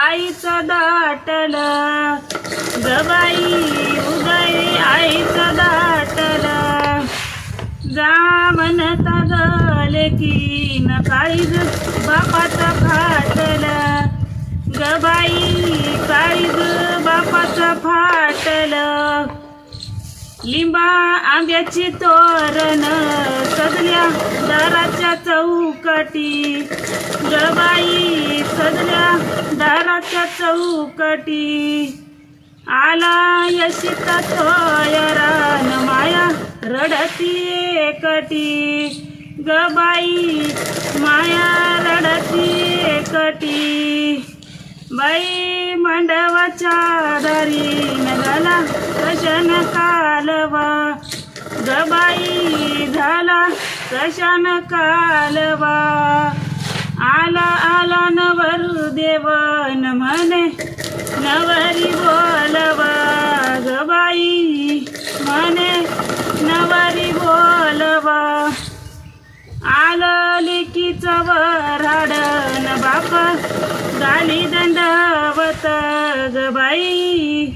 आईचा दाटल. गबाई उदय आईचा दाटल. जा म्हणता गले की न काळीज बापाचा फाटल. गबाई काळीज बापाचा फाटल. लिंबा आंब्याची तोरण सजल्या दाराच्या चौकटी. गबाई सजल्या दाराच्या चौकटी. आला यशिता तोयरान माया रडती एकटी. गबाई माया रडती एकटी. बाई मांडवाच्या दारी झाला कशान कालवा. गबाई झाला कशान कालवा. आला आला नवर देवन म्हणे नवरी बोलवा. गबाई म्हणे नवरी बोलवा. आलं लेकीचं वराडन बाप झाली दंडवत ग बाई.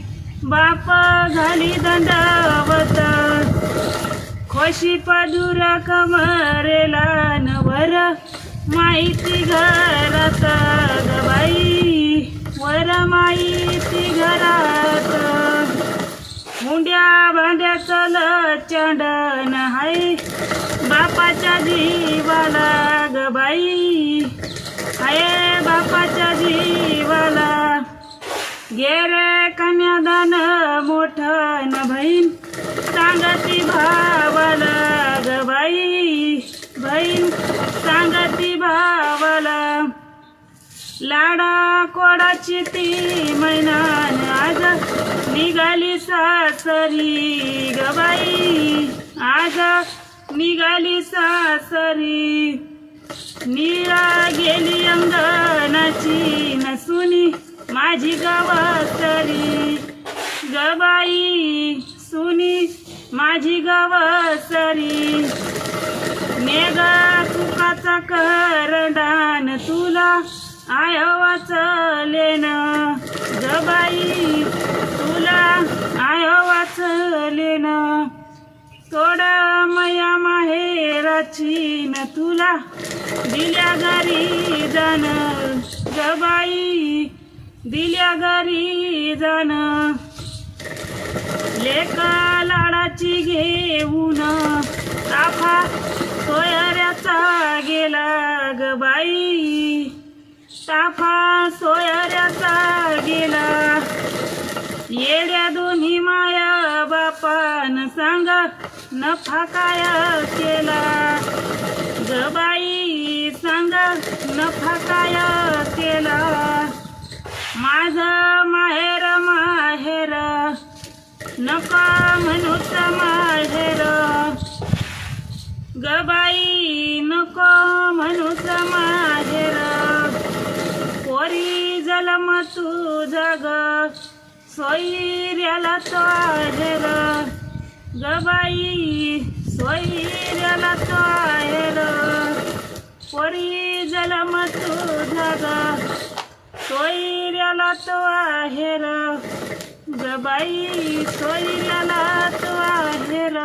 बाप झाली दंडवत. खोशी पदुर कमरेला नवर माहिती घरात ग बाई. वर माहिती घरात. मुंड्या भांड्याचं चंडन हाय. बापाच्या जीवाला ग बाई बापाच्या जीवाला. गेरे कन्यादान मोठ न बहीण. सांगती भावाला ग बाई बहीण. सांगती भावाला लाडा कोडाची ती मैनान आज. निघाली सासरी ग बाई आज. निघाली सासरी निळा गेली अंगणाची नसुनी माझी गवसरी गबाई सुनी माझी गवसरी नेगा तुकाचा करडान तुला आय वाचलेन गबाई तुला आय वाचलेन थोडा माया माहेराची न तुला. दिल्या घरी जाण गबाई दिल्या घरी जाण लेका लाडाची घेऊन ताफा सोयऱ्याचा गेला ग बाई. ताफा सोयऱ्याचा गेला. येड नफा काय केला. जबाई सांग नफा काय केला. माझं माहेर माहेर नका म्हणूच माहेर. गबाई नको म्हणूच माहेर. पोरी जलम तू जग सोयऱ्याला तो आहेर. गबाई सोयऱ्याला तोयर पोरी जलम तू जग सोयऱ्याला तो आहेर. गबाई सोयऱ्याला तो आहेर.